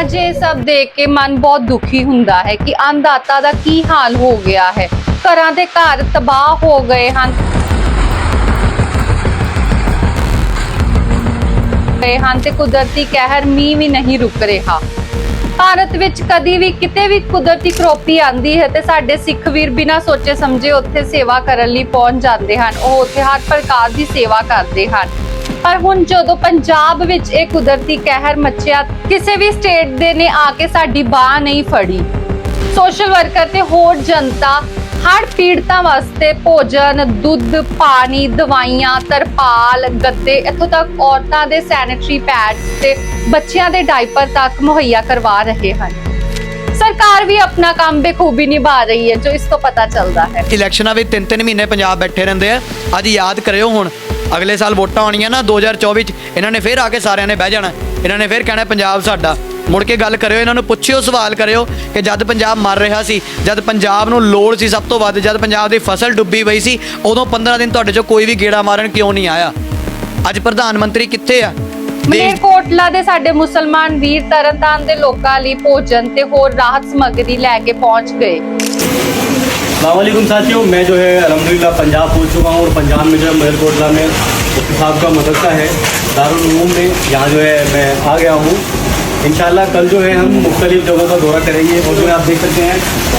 ਅੱਜ ਇਹ ਸਭ ਦੇਖ ਕੇ ਮਨ ਬਹੁਤ ਦੁਖੀ ਹੁੰਦਾ ਹੈ ਕਿ ਅੰਨਦਾਤਾ ਦਾ ਕੀ ਹਾਲ ਹੋ ਗਿਆ ਹੈ। ਘਰਾਂ ਦੇ ਘਰ ਤਬਾਹ ਹੋ ਗਏ ਹਨ। ਗਏ ਹਨ ਤੇ ਕੁਦਰਤੀ ਕਹਿਰ ਮੀਂਹ ਵੀ ਨਹੀਂ ਰੁਕ ਰਿਹਾ। ਭਾਰਤ ਵਿੱਚ ਕਦੀ ਵੀ ਕਿਤੇ ਵੀ ਕੁਦਰਤੀ ਕਰੋਪੀ ਆਂਦੀ ਹੈ ਤੇ ਸਾਡੇ ਸਿੱਖ ਵੀਰ ਬਿਨਾਂ ਸੋਚੇ ਸਮਝੇ ਉੱਥੇ ਸੇਵਾ ਕਰਨ ਲਈ ਪਹੁੰਚ ਜਾਂਦੇ ਹਨ। ਉਹ ਉੱਥੇ ਹਰ ਪ੍ਰਕਾਰ ਦੀ ਸੇਵਾ ਕਰਦੇ ਹਨ। ਪਰ ਹੁਣ ਜਦੋਂ ਪੰਜਾਬ ਵਿੱਚ ਇਹ ਕੁਦਰਤੀ ਕਹਿਰ ਮੱਚਿਆ, ਕਿਸੇ ਵੀ ਸਟੇਟ ਦੇ ਨੇ ਆ ਕੇ ਸਾਡੀ ਬਾਹ ਨਹੀਂ ਫੜੀ। ਸੋਸ਼ਲ ਵਰਕਰ ਤੇ ਹੋਰ ਜਨਤਾ, ਹੜ੍ਹ ਪੀੜਤਾਂ ਵਾਸਤੇ ਭੋਜਨ, ਦੁੱਧ, ਪਾਣੀ, ਦਵਾਈਆਂ, ਤਰਪਾਲ, ਗੱਦੇ, ਇੱਥੋਂ ਤੱਕ ਔਰਤਾਂ ਦੇ ਸੈਨੀਟਰੀ ਪੈਡਸ ਤੇ ਬੱਚਿਆਂ ਦੇ ਡਾਈਪਰ ਤੱਕ ਮੁਹੱਈਆ ਕਰਵਾ ਰਹੇ ਹਨ। ਸਰਕਾਰ ਵੀ ਆਪਣਾ ਕੰਮ ਬਖੂਬੀ ਨਿਭਾ ਰਹੀ ਹੈ, ਜੋ ਇਸ ਤੋਂ ਪਤਾ ਚੱਲਦਾ ਹੈ। ਇਲੈਕਸ਼ਨਾਂ ਵਿੱਚ ਤਿੰਨ ਤਿੰਨ ਮਹੀਨੇ ਪੰਜਾਬ ਬੈਠੇ ਰਹਿੰਦੇ ਆ। ਅੱਜ ਯਾਦ ਕਰਿਓ ਹੁਣ ਅਗਲੇ ਸਾਲ ਵੋਟਾਂ ਆਉਣੀਆਂ ਨਾ 2024 ਚ ਇਹਨਾਂ ਨੇ ਫੇਰ ਆ ਕੇ ਸਾਰਿਆਂ ਨੇ ਬਹਿ ਜਾਣਾ। ਇਹਨਾਂ ਨੇ ਫੇਰ ਕਹਿਣਾ ਪੰਜਾਬ ਸਾਡਾ। ਮੁੜ ਕੇ ਗੱਲ ਕਰਿਓ ਇਹਨਾਂ ਨੂੰ ਪੁੱਛਿਓ ਸਵਾਲ ਕਰਿਓ ਕਿ ਜਦ ਪੰਜਾਬ ਮਰ ਰਿਹਾ ਸੀ ਜਦ ਪੰਜਾਬ ਨੂੰ ਲੋੜ ਸੀ ਸਭ ਤੋਂ ਵੱਧ ਜਦ ਪੰਜਾਬ ਦੀ ਫਸਲ ਡੁੱਬੀ ਪਈ ਸੀ ਉਦੋਂ 15 ਦਿਨ ਤੁਹਾਡੇ ਚੋਂ ਕੋਈ ਵੀ ਗੇੜਾ ਮਾਰਨ ਕਿਉਂ ਨਹੀਂ ਆਇਆ? ਅੱਜ ਪ੍ਰਧਾਨ ਮੰਤਰੀ ਕਿੱਥੇ ਆ? ਮਲੇਰਕੋਟਲਾ ਦੇ ਸਾਡੇ ਮੁਸਲਮਾਨ ਵੀਰ ਤਰਨਤਾਰਨ ਦੇ ਲੋਕਾਂ ਲਈ ਭੋਜਨ ਤੇ ਹੋਰ ਰਾਹਤ ਸਮੱਗਰੀ ਲੈ ਕੇ ਪਹੁੰਚ ਗਏ। वालेकुम साथियों, मैं जो है अलहमदिल्ला पंजाब पहुँच चुका हूँ और पंजाब में जो है मलकोटला में मुफ्ती साहब का मदरसा है दारूम में। यहाँ जो है मैं आ गया हूँ। इंशाल्लाह कल जो है हम मुख्तलिफ़ जगहों का दौरा करेंगे और जो है आप देख सकते हैं,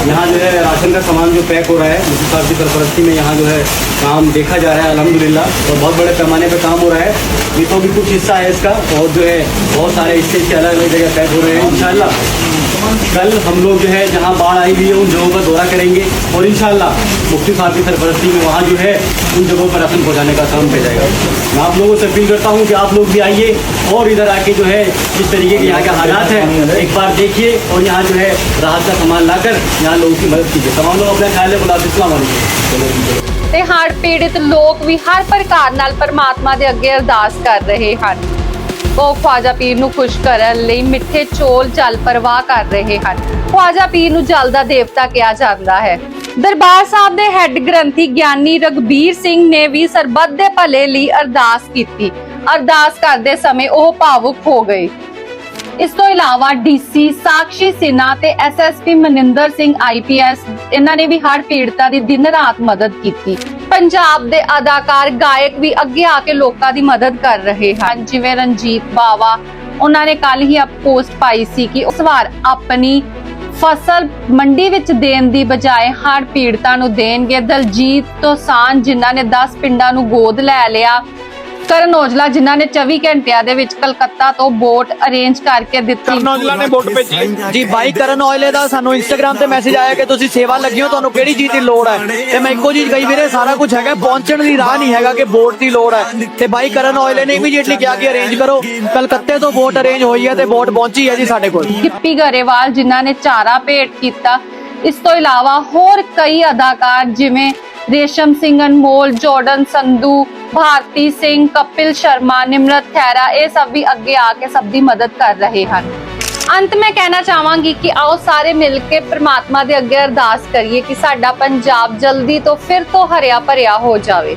यहाँ जो है राशन का सामान जो पैक हो रहा है, मुफ्ती साहब की सरपरस्ती में यहाँ जो है काम देखा जा रहा है अलहमदिल्ला और बहुत बड़े पैमाने पर काम हो रहा है। तो भी कुछ हिस्सा है इसका, और जो है बहुत सारे हिस्से इसके अलग अलग जगह पैक हो रहे हैं, इंशाल्लाह। कल हम लोग जो है जहाँ बाढ़ आई हुई है उन जगहों का दौरा करेंगे और इंशाल्लाह मुफ्ती साहब की सरपरस्ती में वहाँ जो है उन जगहों पर राशन पहुँचाने का काम किया जाएगा मैं आप लोगों से अपील करता हूँ कि आप लोग भी आइए और इधर आके जो है जिस तरीके के यहाँ के हालात हैं एक बार देखिए और यहाँ जो है राहत का सामान लाकर यहाँ लोगों की मदद कीजिए तमाम लोग अपना ख्याल है गुलाब इस्लाम वालेकुम ਤੇ ਹੜ੍ਹ ਪੀੜਿਤ ਲੋਕ ਵੀ ਹਰ ਪ੍ਰਕਾਰ ਨਾਲ ਪਰਮਾਤਮਾ ਦੇ ਅੱਗੇ ਅਰਦਾਸ ਕਰ ਰਹੇ ਹਨ ਉਹ ਖਵਾਜਾ ਪੀਰ ਨੂੰ ਖੁਸ਼ ਕਰਨ ਲਈ ਮਿੱਠੇ ਚੋਲ ਜਲ ਪ੍ਰਵਾਹ ਕਰ ਰਹੇ ਹਨ। ਖਵਾਜਾ ਪੀਰ ਨੂੰ ਜਲ ਦਾ ਦੇਵਤਾ ਕਿਹਾ ਜਾਂਦਾ ਹੈ। ਦਰਬਾਰ ਸਾਹਿਬ ਦੇ ਹੈੱਡ ਗ੍ਰੰਥੀ ਗਿਆਨੀ ਰਗਬੀਰ ਸਿੰਘ ਨੇ ਵੀ ਸਰਬੱਤ ਦੇ ਭਲੇ ਲਈ ਅਰਦਾਸ ਕੀਤੀ। ਅਰਦਾਸ ਕਰਦੇ ਸਮੇਂ ਉਹ ਭਾਵੁਕ ਹੋ ਗਏ। ਇਸ ਤੋਂ ਇਲਾਵਾ ਡੀਸੀ ਸਾਕਸ਼ੀ ਸਿਨਾ ਤੇ ਐਸਐਸਪੀ ਮਨਿੰਦਰ ਸਿੰਘ ਆਈਪੀਐਸ ਇਹਨਾਂ ਨੇ ਵੀ ਹੜ੍ਹ ਪੀੜਤਾਂ ਦੀ ਦਿਨ ਰਾਤ ਮਦਦ ਕੀਤੀ। ਪੰਜਾਬ ਦੇ ਅਦਾਕਾਰ ਗਾਇਕ ਵੀ ਅੱਗੇ ਆ ਕੇ ਲੋਕਾਂ ਦੀ ਮਦਦ ਕਰ ਰਹੇ ਹਨ। ਜਿਵੇਂ ਰਣਜੀਤ ਬਾਵਾ, ਉਹਨਾਂ ਨੇ ਕੱਲ ਹੀ ਅਪ ਪੋਸਟ ਪਾਈ ਸੀ ਕਿ ਉਸ ਵਾਰ ਆਪਣੀ ਫਸਲ ਮੰਡੀ ਵਿੱਚ ਦੇਣ ਦੀ ਬਜਾਏ ਹੜ੍ਹ ਪੀੜਤਾਂ ਨੂੰ ਦੇਣਗੇ। ਦਲਜੀਤ ਦੋਸਾਂਝ, ਜਿਨ੍ਹਾਂ ਨੇ 10 ਪਿੰਡਾਂ ਨੂੰ ਗੋਦ ਲੈ ਲਿਆ ਕਰਨ ਔਜਲਾ ਜਿਨ੍ਹਾਂ ਨੇ 24 ਘੰਟਿਆਂ ਦੇ ਵਿੱਚ ਕਲਕੱਤਾ ਤੋਂ ਬੋਟ ਅਰੇਂਜ ਕਰਕੇ ਦਿੱਤੀ। ਨੌਜਵਾਨ ਨੇ ਵੋਟ ਭੇਜੀ। ਜੀ ਬਾਈ ਕਰਨ ਆਇਲੇ ਦਾ ਸਾਨੂੰ ਇੰਸਟਾਗ੍ਰam ਤੇ ਮੈਸੇਜ ਆਇਆ ਕਿ ਤੁਸੀਂ ਸੇਵਾ ਲੱਗੀ ਹੋ ਤੁਹਾਨੂੰ ਕਿਹੜੀ ਚੀਜ਼ ਦੀ ਲੋੜ ਹੈ? ਤੇ ਮੈਂ ਇੱਕੋ ਚੀਜ਼ ਕਹੀ ਵੀਰੇ ਸਾਰਾ ਕੁਝ ਹੈਗਾ ਪਹੁੰਚਣ ਦੀ ਰਾਹ ਨਹੀਂ ਹੈਗਾ ਕਿ ਵੋਟ ਦੀ ਲੋੜ ਹੈ। ਤੇ ਬਾਈ ਕਰਨ ਆਇਲੇ ਨੇ ਇਮੀਡੀਏਟਲੀ ਕਿਹਾ ਕਿ ਅਰੇਂਜ ਕਰੋ। ਕਲਕੱਤੇ ਤੋਂ ਵੋਟ ਅਰੇਂਜ ਹੋਈ ਹੈ ਤੇ ਵੋਟ ਪਹੁੰਚੀ ਹੈ ਜੀ ਸਾਡੇ ਕੋਲ। ਗਿੱਪੀ ਗਰੇਵਾਲ ਜਿਨ੍ਹਾਂ ਨੇ ਚਾਰਾ ਭੇਟ ਕੀਤਾ ਇਸ ਤੋਂ ਇਲਾਵਾ ਹੋਰ ਕਈ ਅਦਾਕਾਰ ਜਿਵੇਂ ਰੇਸ਼ਮ ਸਿੰਘ ਅਨਮੋਲ, ਜੋਰਡਨ ਸੰਧੂ, ਭਾਰਤੀ ਸਿੰਘ, ਕਪਿਲ ਸ਼ਰਮਾ, ਨਿਮਰਤ ਖੈਰਾ ਇਹ ਸਭ ਵੀ ਅੱਗੇ ਆ ਕੇ ਸਭ ਦੀ ਮਦਦ ਕਰ ਰਹੇ ਹਨ। ਅੰਤ ਮੈਂ ਕਹਿਣਾ ਚਾਹਾਂਗੀ ਕਿ ਆਓ ਸਾਰੇ ਮਿਲ ਕੇ ਪ੍ਰਮਾਤਮਾ ਦੇ ਅੱਗੇ ਅਰਦਾਸ ਕਰੀਏ ਕਿ ਸਾਡਾ ਪੰਜਾਬ ਜਲਦੀ ਤੋਂ ਫਿਰ ਤੋਂ ਹਰਿਆ ਭਰਿਆ ਹੋ ਜਾਵੇ।